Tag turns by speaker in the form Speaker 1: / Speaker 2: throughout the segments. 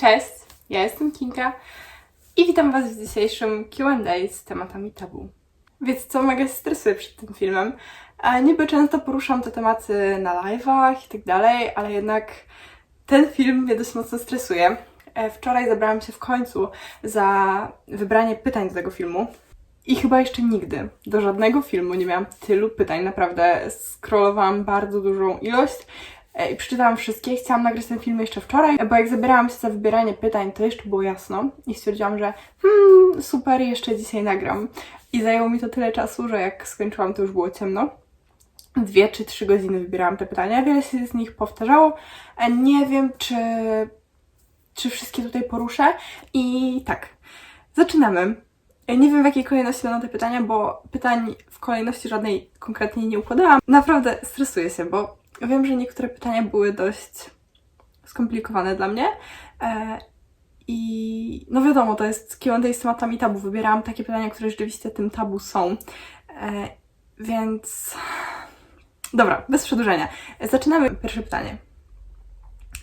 Speaker 1: Cześć, ja jestem Kinga i witam Was w dzisiejszym Q&A z tematami tabu. Wiecie co, mega się stresuję przed tym filmem. A niby często poruszam te tematy na live'ach i tak dalej, ale jednak ten film mnie dość mocno stresuje. E, Wczoraj zabrałam się w końcu za wybranie pytań do tego filmu. I chyba jeszcze nigdy do żadnego filmu nie miałam tylu pytań. Naprawdę scrollowałam bardzo dużą ilość e, i przeczytałam wszystkie. Chciałam nagrać ten film jeszcze wczoraj, bo jak zabierałam się za wybieranie pytań, to jeszcze było jasno i stwierdziłam, że hmm, super, jeszcze dzisiaj nagram. I zajęło mi to tyle czasu, że jak skończyłam, to już było ciemno. Dwie czy trzy godziny wybierałam te pytania. Wiele się z nich powtarzało. E, Nie wiem, czy, czy wszystkie tutaj poruszę. I tak, zaczynamy. Ja nie wiem w jakiej kolejności będą te pytania, bo pytań w kolejności żadnej konkretnie nie układałam. Naprawdę stresuję się, bo wiem, że niektóre pytania były dość skomplikowane dla mnie. E, I no wiadomo, to jest Q&A z tematami tabu. Wybierałam takie pytania, które rzeczywiście tym tabu są. E, więc... Dobra, bez przedłużenia. Zaczynamy. Pierwsze pytanie.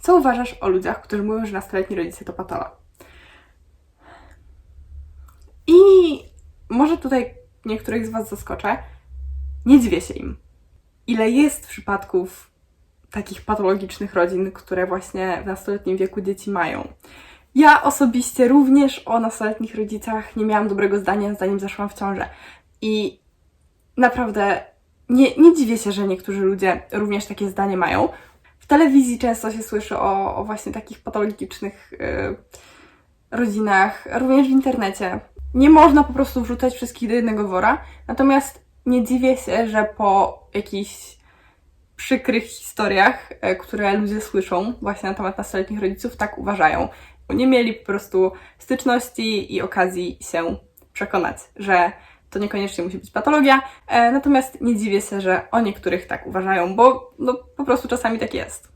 Speaker 1: Co uważasz o ludziach, którzy mówią, że nastoletni rodzice to patola? I może tutaj niektórych z Was zaskoczę. Nie dziwię się im. Ile jest przypadków takich patologicznych rodzin, które właśnie w nastoletnim wieku dzieci mają. Ja osobiście również o nastoletnich rodzicach nie miałam dobrego zdania, zanim zaszłam w ciążę. I naprawdę nie, nie dziwię się, że niektórzy ludzie również takie zdanie mają. W telewizji często się słyszy o, o właśnie takich patologicznych yy, rodzinach, również w internecie. Nie można po prostu wrzucać wszystkich do jednego wora, natomiast nie dziwię się, że po jakichś przykrych historiach, e, które ludzie słyszą właśnie na temat nastoletnich rodziców, tak uważają. Nie mieli po prostu styczności i okazji się przekonać, że to niekoniecznie musi być patologia, e, natomiast nie dziwię się, że o niektórych tak uważają, bo no, po prostu czasami tak jest.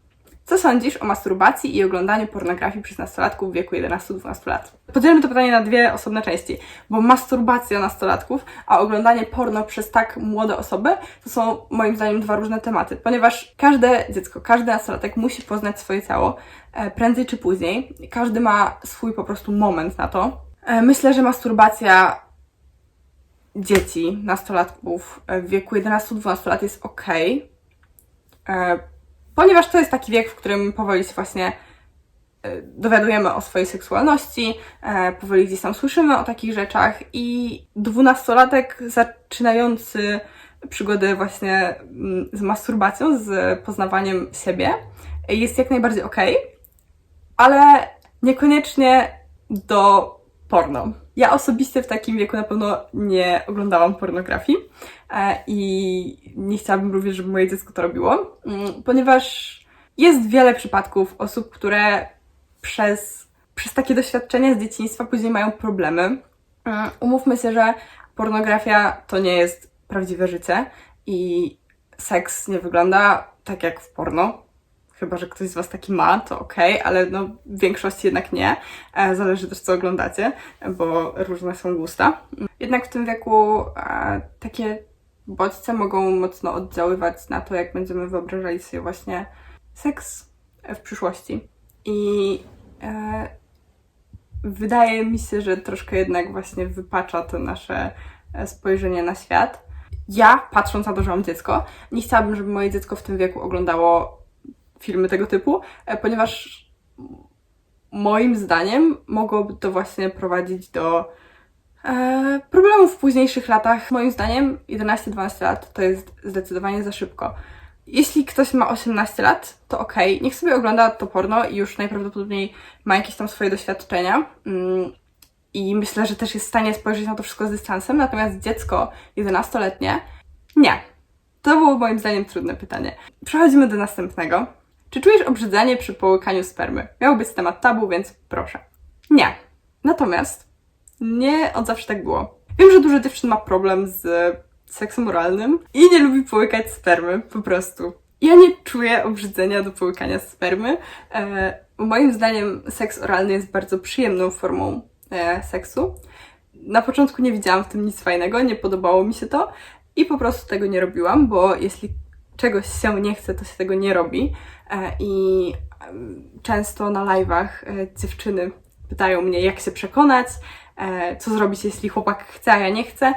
Speaker 1: Co sądzisz o masturbacji i oglądaniu pornografii przez nastolatków w wieku 11-12 lat? Podzielmy to pytanie na dwie osobne części, bo masturbacja nastolatków, a oglądanie porno przez tak młode osoby to są moim zdaniem dwa różne tematy, ponieważ każde dziecko, każdy nastolatek musi poznać swoje ciało e, prędzej czy później. Każdy ma swój po prostu moment na to. E, Myślę, że masturbacja dzieci, nastolatków w wieku 11-12 lat jest ok ponieważ to jest taki wiek, w którym powoli się właśnie e, dowiadujemy o swojej seksualności, e, powoli gdzieś tam słyszymy o takich rzeczach i dwunastolatek zaczynający przygody właśnie mm, z masturbacją, z poznawaniem siebie jest jak najbardziej okej, ale niekoniecznie do porno. Ja osobiście w takim wieku na pewno nie oglądałam pornografii e, i nie chciałabym również, żeby moje dziecko to robiło, mm, ponieważ jest wiele przypadków osób, które przez, przez takie doświadczenia z dzieciństwa później mają problemy. Mm, Umówmy się, że pornografia to nie jest prawdziwe życie i seks nie wygląda tak jak w porno. Chyba, że ktoś z Was taki ma, to okej, ale no w większości jednak nie. E, Zależy też co oglądacie, bo różne są gusta. Jednak w tym wieku e, takie bodźce mogą mocno oddziaływać na to, jak będziemy wyobrażali sobie właśnie seks w przyszłości. I e, wydaje mi się, że troszkę jednak właśnie wypacza to nasze e, spojrzenie na świat. Ja, patrząc na to, że mam dziecko, nie chciałabym, żeby moje dziecko w tym wieku oglądało filmy tego typu, e, ponieważ moim zdaniem mogłoby to właśnie prowadzić do e, problemów w późniejszych latach. Moim zdaniem 11-12 lat to jest zdecydowanie za szybko. Jeśli ktoś ma 18 lat, to okej, okay. niech sobie ogląda to porno i już najprawdopodobniej ma jakieś tam swoje doświadczenia. Mm, I myślę, że też jest w stanie spojrzeć na to wszystko z dystansem. Natomiast dziecko 11-letnie, nie. To było moim zdaniem trudne pytanie. Przechodzimy do następnego. Czy czujesz obrzydzenie przy połykaniu spermy? Miał być temat tabu, więc proszę. Nie. Natomiast nie od zawsze tak było. Wiem, że dużo dziewczyn ma problem z seksem oralnym i nie lubi połykać spermy, po prostu. Ja nie czuję obrzydzenia do połykania spermy. E, moim zdaniem seks oralny jest bardzo przyjemną formą e, seksu. Na początku nie widziałam w tym nic fajnego, nie podobało mi się to i po prostu tego nie robiłam, bo jeśli czegoś się nie chce, to się tego nie robi. E, I często na live'ach e, dziewczyny pytają mnie, jak się przekonać, e, co zrobić, jeśli chłopak chce, a ja nie chcę.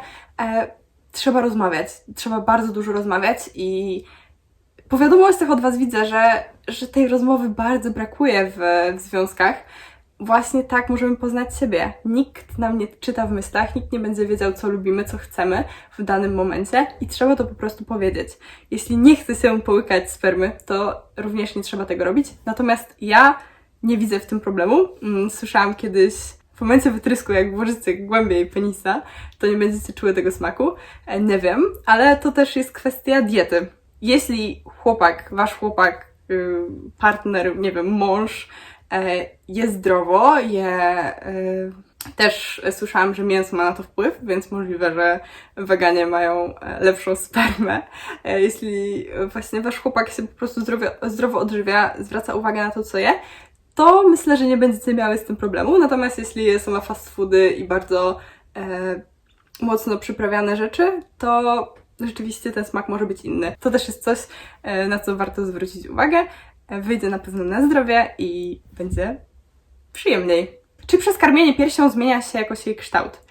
Speaker 1: Trzeba rozmawiać, trzeba bardzo dużo rozmawiać i po wiadomościach od Was widzę, że, że tej rozmowy bardzo brakuje w, w związkach. Właśnie tak możemy poznać siebie. Nikt nam nie czyta w myślach, nikt nie będzie wiedział, co lubimy, co chcemy w danym momencie i trzeba to po prostu powiedzieć. Jeśli nie chce się połykać spermy, to również nie trzeba tego robić. Natomiast ja nie widzę w tym problemu. Mm, Słyszałam kiedyś w momencie wytrysku, jak włożycie głębiej penisa, to nie będziecie czuły tego smaku. E, Nie wiem, ale to też jest kwestia diety. Jeśli chłopak, wasz chłopak, y, partner, nie wiem, mąż je zdrowo, je. y, Też słyszałam, że mięso ma na to wpływ, więc możliwe, że weganie mają e, lepszą spermę. E, Jeśli właśnie wasz chłopak się po prostu zdrowo, zdrowo odżywia, zwraca uwagę na to, co je, to myślę, że nie będziecie miały z tym problemu. Natomiast jeśli są na fast foody i bardzo e, mocno przyprawiane rzeczy, to rzeczywiście ten smak może być inny. To też jest coś, e, na co warto zwrócić uwagę. Wyjdzie na pewno na zdrowie i będzie przyjemniej. Czy przez karmienie piersią zmienia się jakoś jej kształt?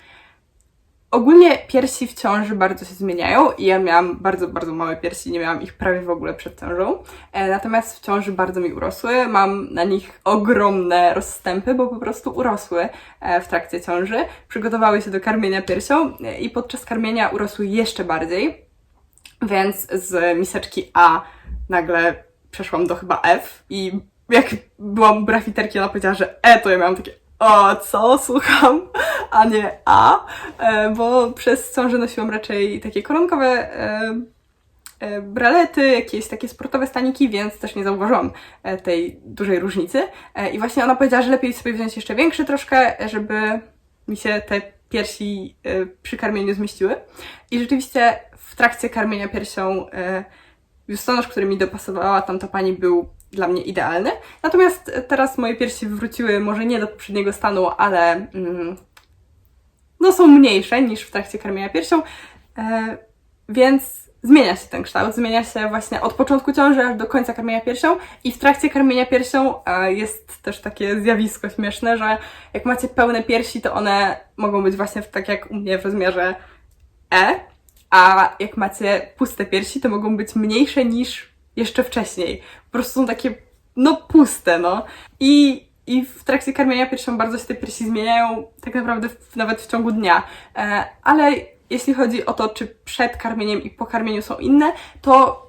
Speaker 1: Ogólnie piersi w ciąży bardzo się zmieniają i ja miałam bardzo, bardzo małe piersi, nie miałam ich prawie w ogóle przed ciążą. E, natomiast w ciąży bardzo mi urosły, mam na nich ogromne rozstępy, bo po prostu urosły e, w trakcie ciąży. Przygotowały się do karmienia piersią e, i podczas karmienia urosły jeszcze bardziej. Więc z miseczki A nagle przeszłam do chyba F i jak byłam brafiterki, ona powiedziała, że E, to ja miałam takie o, co? Słucham, a nie A, e, bo przez ciążę nosiłam raczej takie koronkowe e, e, bralety, jakieś takie sportowe staniki, więc też nie zauważyłam tej dużej różnicy. I właśnie ona powiedziała, że lepiej sobie wziąć jeszcze większy troszkę, żeby mi się te piersi przy karmieniu zmieściły. I rzeczywiście w trakcie karmienia piersią biustonosz, który mi dopasowała tamta pani był dla mnie idealny. Natomiast teraz moje piersi wróciły może nie do poprzedniego stanu, ale mm, no są mniejsze niż w trakcie karmienia piersią, e, więc zmienia się ten kształt, zmienia się właśnie od początku ciąży aż do końca karmienia piersią. I w trakcie karmienia piersią e, jest też takie zjawisko śmieszne, że jak macie pełne piersi, to one mogą być właśnie w, tak jak u mnie w rozmiarze E, a jak macie puste piersi, to mogą być mniejsze niż jeszcze wcześniej. Po prostu są takie, no puste, no. I, i w trakcie karmienia piersią bardzo się te piersi zmieniają, tak naprawdę w, nawet w ciągu dnia. E, ale jeśli chodzi o to, czy przed karmieniem i po karmieniu są inne, to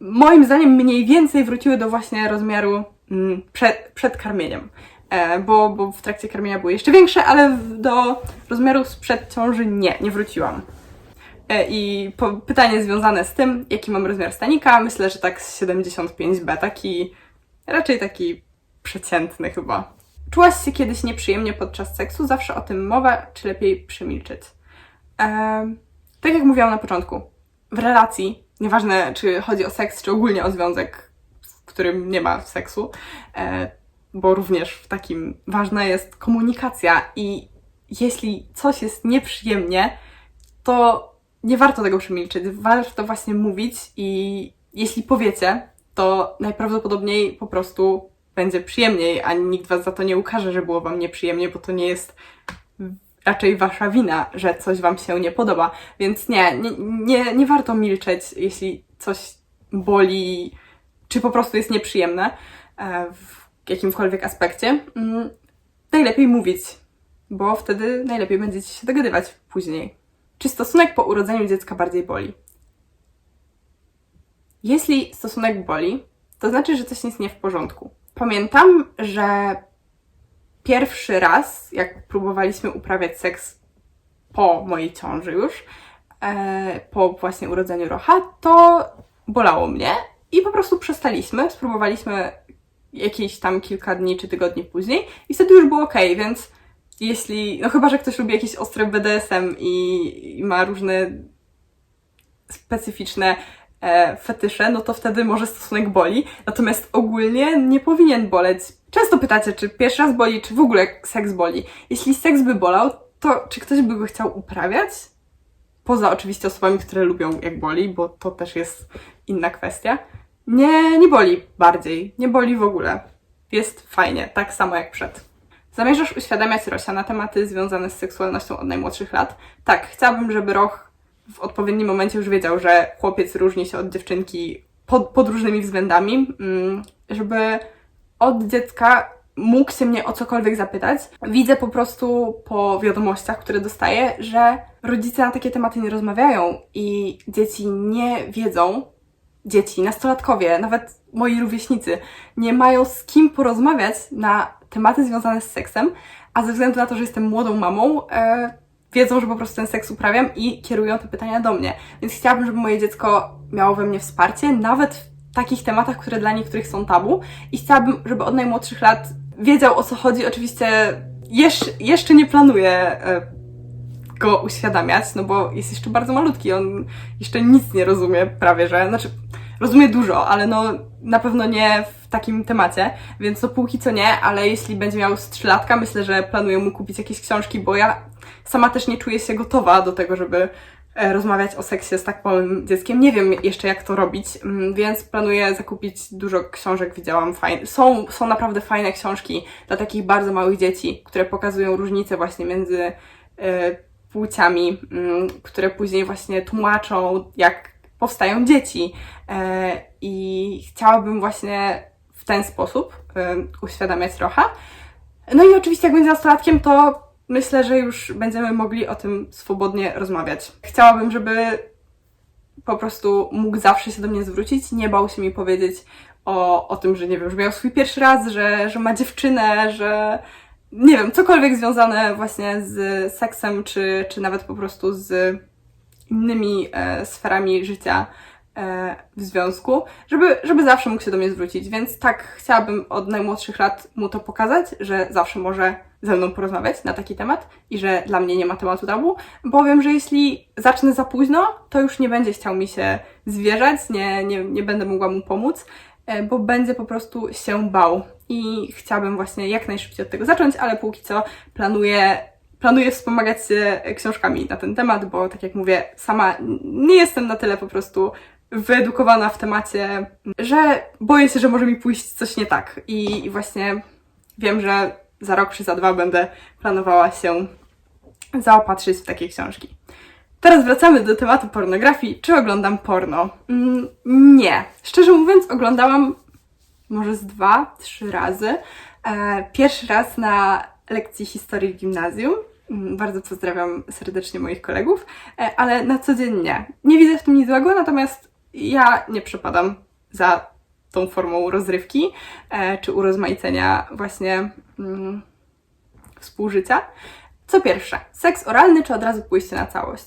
Speaker 1: moim zdaniem mniej więcej wróciły do właśnie rozmiaru mm, przed, przed karmieniem. E, bo, bo w trakcie karmienia były jeszcze większe, ale do rozmiaru sprzed ciąży nie, nie wróciłam. E, I pytanie związane z tym, jaki mam rozmiar stanika, myślę, że tak z 75B, taki raczej taki przeciętny chyba. Czułaś się kiedyś nieprzyjemnie podczas seksu? Zawsze o tym mowa, czy lepiej przemilczeć? Em, tak jak mówiłam na początku, w relacji, nieważne czy chodzi o seks, czy ogólnie o związek, w którym nie ma seksu, e, bo również w takim ważna jest komunikacja i jeśli coś jest nieprzyjemnie, to nie warto tego przemilczeć, warto właśnie mówić i jeśli powiecie, to najprawdopodobniej po prostu będzie przyjemniej, a nikt was za to nie ukaże, że było wam nieprzyjemnie, bo to nie jest raczej wasza wina, że coś wam się nie podoba. Więc nie, nie, nie, nie warto milczeć, jeśli coś boli, czy po prostu jest nieprzyjemne e, w jakimkolwiek aspekcie. Mm, Najlepiej mówić, bo wtedy najlepiej będziecie się dogadywać później. Czy stosunek po urodzeniu dziecka bardziej boli? Jeśli stosunek boli, to znaczy, że coś jest nie w porządku. Pamiętam, że pierwszy raz, jak próbowaliśmy uprawiać seks po mojej ciąży już, e, po właśnie urodzeniu Rocha, to bolało mnie i po prostu przestaliśmy. Spróbowaliśmy jakieś tam kilka dni czy tygodni później i wtedy już było ok, więc jeśli, no chyba, że ktoś lubi jakieś ostre BDSM i, i ma różne specyficzne e, fetysze, no to wtedy może stosunek boli. Natomiast ogólnie nie powinien boleć. Często pytacie, czy pierwszy raz boli, czy w ogóle seks boli. Jeśli seks by bolał, to czy ktoś by go chciał uprawiać? poza oczywiście osobami, które lubią jak boli, bo to też jest inna kwestia, nie, nie boli bardziej, nie boli w ogóle. Jest fajnie, tak samo jak przed. Zamierzasz uświadamiać Rosia na tematy związane z seksualnością od najmłodszych lat? Tak, chciałabym, żeby Roch w odpowiednim momencie już wiedział, że chłopiec różni się od dziewczynki pod, pod różnymi względami, mm, żeby od dziecka mógł się mnie o cokolwiek zapytać. Widzę po prostu po wiadomościach, które dostaję, że rodzice na takie tematy nie rozmawiają i dzieci nie wiedzą, dzieci, nastolatkowie, nawet moi rówieśnicy, nie mają z kim porozmawiać na tematy związane z seksem, a ze względu na to, że jestem młodą mamą, e, wiedzą, że po prostu ten seks uprawiam i kierują te pytania do mnie. Więc chciałabym, żeby moje dziecko miało we mnie wsparcie, nawet w takich tematach, które dla niektórych są tabu. I chciałabym, żeby od najmłodszych lat wiedział o co chodzi. Oczywiście jeszcze, jeszcze nie planuję e, go uświadamiać, no bo jest jeszcze bardzo malutki, on jeszcze nic nie rozumie prawie, że, znaczy rozumie dużo, ale no na pewno nie w takim temacie, więc no póki co nie, ale jeśli będzie miał z 3 latka, myślę, że planuję mu kupić jakieś książki, bo ja sama też nie czuję się gotowa do tego, żeby e, rozmawiać o seksie z tak małym dzieckiem. Nie wiem jeszcze jak to robić, mm, więc planuję zakupić dużo książek, widziałam fajne. Są, są naprawdę fajne książki dla takich bardzo małych dzieci, które pokazują różnice właśnie między e, płciami, mm, które później właśnie tłumaczą, jak powstają dzieci. E, I chciałabym właśnie w ten sposób e, uświadamiać trochę. No i oczywiście, jak będzie nastolatkiem, to myślę, że już będziemy mogli o tym swobodnie rozmawiać. Chciałabym, żeby po prostu mógł zawsze się do mnie zwrócić, nie bał się mi powiedzieć o, o tym, że nie wiem, że miał swój pierwszy raz, że, że ma dziewczynę, że nie wiem, cokolwiek związane właśnie z seksem, czy, czy nawet po prostu z innymi e, sferami życia e, w związku, żeby, żeby zawsze mógł się do mnie zwrócić. Więc tak chciałabym od najmłodszych lat mu to pokazać, że zawsze może ze mną porozmawiać na taki temat i że dla mnie nie ma tematu tabu, bo wiem, że jeśli zacznę za późno, to już nie będzie chciał mi się zwierzać, nie, nie, nie będę mogła mu pomóc, e, bo będzie po prostu się bał. I chciałabym właśnie jak najszybciej od tego zacząć, ale póki co planuję planuję wspomagać się książkami na ten temat, bo tak jak mówię, sama nie jestem na tyle po prostu wyedukowana w temacie, że boję się, że może mi pójść coś nie tak. I właśnie wiem, że za rok czy za dwa będę planowała się zaopatrzyć w takie książki. Teraz wracamy do tematu pornografii. Czy oglądam porno? Mm, nie. Szczerze mówiąc, oglądałam może z dwa, trzy razy. E, pierwszy raz na lekcji historii w gimnazjum. Mm, Bardzo pozdrawiam serdecznie moich kolegów, e, ale na co dzień nie. Nie widzę w tym nic złego, natomiast ja nie przepadam za tą formą rozrywki e, czy urozmaicenia właśnie mm, współżycia. Co pierwsze, seks oralny czy od razu pójście na całość?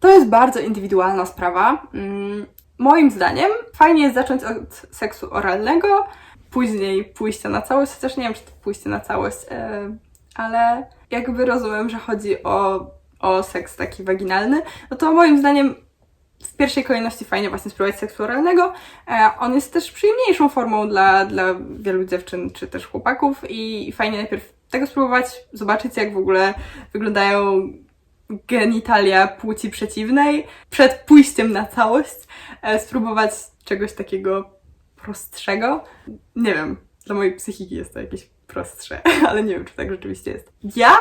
Speaker 1: To jest bardzo indywidualna sprawa. Mm, Moim zdaniem fajnie jest zacząć od seksu oralnego, później pójście na całość, chociaż nie wiem, czy to pójście na całość, e, ale jakby rozumiem, że chodzi o, o seks taki waginalny, no to moim zdaniem w pierwszej kolejności fajnie właśnie spróbować seksu oralnego. E, On jest też przyjemniejszą formą dla, dla wielu dziewczyn czy też chłopaków i fajnie najpierw tego spróbować, zobaczyć jak w ogóle wyglądają genitalia płci przeciwnej przed pójściem na całość, e, spróbować czegoś takiego prostszego. Nie wiem, dla mojej psychiki jest to jakieś prostsze, ale nie wiem, czy tak rzeczywiście jest. Ja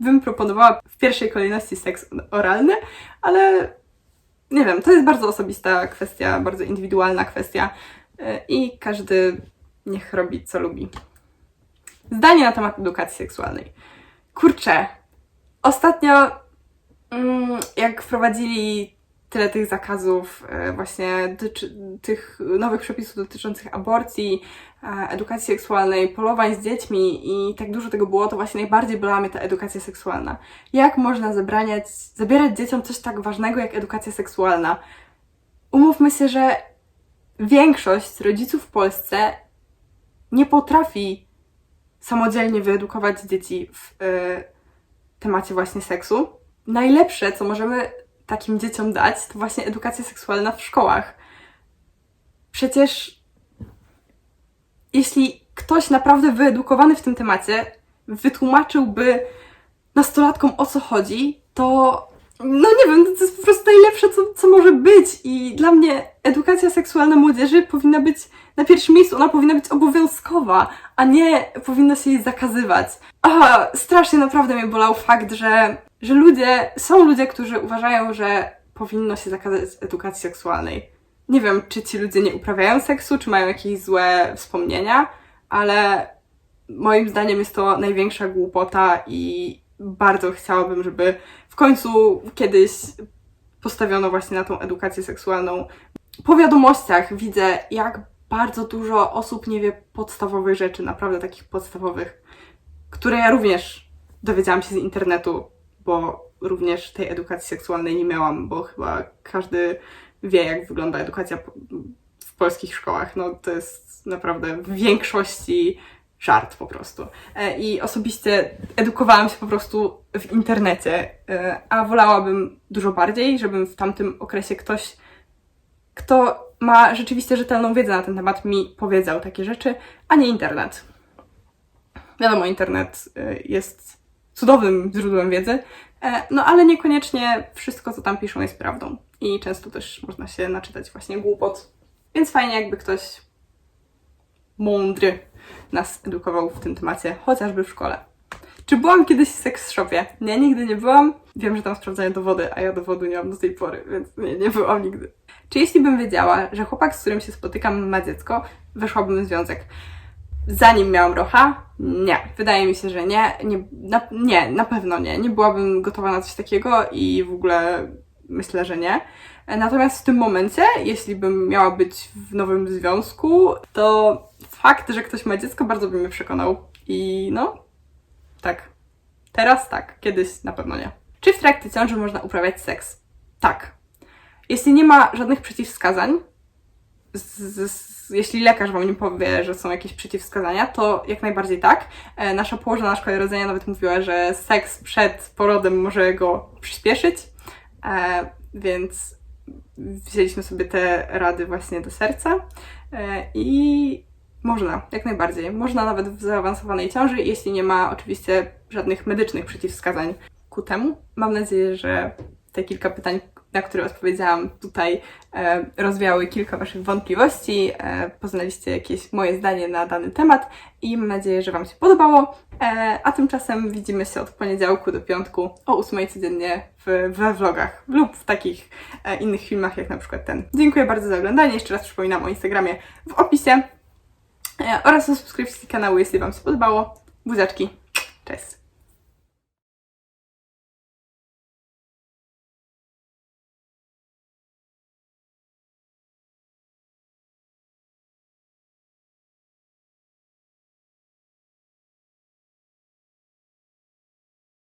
Speaker 1: bym proponowała w pierwszej kolejności seks oralny, ale nie wiem, to jest bardzo osobista kwestia, bardzo indywidualna kwestia e, i każdy niech robi co lubi. Zdanie na temat edukacji seksualnej. Kurczę, ostatnio mm, jak wprowadzili tyle tych zakazów, e, właśnie tych nowych przepisów dotyczących aborcji, e, edukacji seksualnej, polowań z dziećmi i tak dużo tego było, to właśnie najbardziej bolała mnie ta edukacja seksualna. Jak można zabraniać, zabierać dzieciom coś tak ważnego jak edukacja seksualna? Umówmy się, że większość rodziców w Polsce nie potrafi samodzielnie wyedukować dzieci w e, temacie właśnie seksu. Najlepsze, co możemy takim dzieciom dać, to właśnie edukacja seksualna w szkołach. Przecież jeśli ktoś naprawdę wyedukowany w tym temacie wytłumaczyłby nastolatkom o co chodzi, to no nie wiem, to jest po prostu najlepsze, co, co może być. I dla mnie edukacja seksualna młodzieży powinna być na pierwszym miejscu, ona powinna być obowiązkowa, a nie powinno się jej zakazywać. A, strasznie naprawdę mnie bolał fakt, że, że ludzie, są ludzie, którzy uważają, że powinno się zakazać edukacji seksualnej. Nie wiem, czy ci ludzie nie uprawiają seksu, czy mają jakieś złe wspomnienia, ale moim zdaniem jest to największa głupota i bardzo chciałabym, żeby w końcu kiedyś postawiono właśnie na tą edukację seksualną. Po wiadomościach widzę, jak bardzo dużo osób nie wie podstawowych rzeczy, naprawdę takich podstawowych, które ja również dowiedziałam się z internetu, bo również tej edukacji seksualnej nie miałam, bo chyba każdy wie, jak wygląda edukacja w polskich szkołach. No to jest naprawdę w większości żart po prostu. E, I osobiście edukowałam się po prostu w internecie, e, a wolałabym dużo bardziej, żebym w tamtym okresie ktoś, kto ma rzeczywiście rzetelną wiedzę na ten temat, mi powiedział takie rzeczy, a nie internet. Wiadomo, internet e, jest cudownym źródłem wiedzy, e, no ale niekoniecznie wszystko, co tam piszą, jest prawdą. I często też można się naczytać właśnie głupot. Więc fajnie, jakby ktoś mądry nas edukował w tym temacie, chociażby w szkole. Czy byłam kiedyś w seks shopie? Nie, nigdy nie byłam. Wiem, że tam sprawdzają dowody, a ja dowodu nie mam do tej pory, więc nie, nie byłam nigdy. Czy jeśli bym wiedziała, że chłopak, z którym się spotykam, ma dziecko, weszłabym w związek? Zanim miałam rocha? Nie. Wydaje mi się, że nie. Nie na, nie, na pewno nie. Nie byłabym gotowa na coś takiego i w ogóle myślę, że nie. Natomiast w tym momencie, jeśli bym miała być w nowym związku, to fakt, że ktoś ma dziecko, bardzo by mnie przekonał. I no, tak. Teraz tak, kiedyś na pewno nie. Czy w trakcie ciąży można uprawiać seks? Tak. Jeśli nie ma żadnych przeciwwskazań, z, z, jeśli lekarz wam nie powie, że są jakieś przeciwwskazania, to jak najbardziej tak. E, nasza położna na szkole rodzenia nawet mówiła, że seks przed porodem może go przyspieszyć, e, więc wzięliśmy sobie te rady właśnie do serca e, i można, jak najbardziej. Można nawet w zaawansowanej ciąży, jeśli nie ma oczywiście żadnych medycznych przeciwwskazań ku temu. Mam nadzieję, że te kilka pytań, na które odpowiedziałam tutaj, e, rozwiały kilka Waszych wątpliwości, e, poznaliście jakieś moje zdanie na dany temat i mam nadzieję, że Wam się podobało. E, a tymczasem widzimy się od poniedziałku do piątku o 8 codziennie w, we vlogach lub w takich innych filmach, jak na przykład ten. Dziękuję bardzo za oglądanie. Jeszcze raz przypominam o Instagramie w opisie oraz o subskrypcji kanału, jeśli Wam się podobało. Buziaczki. Cześć.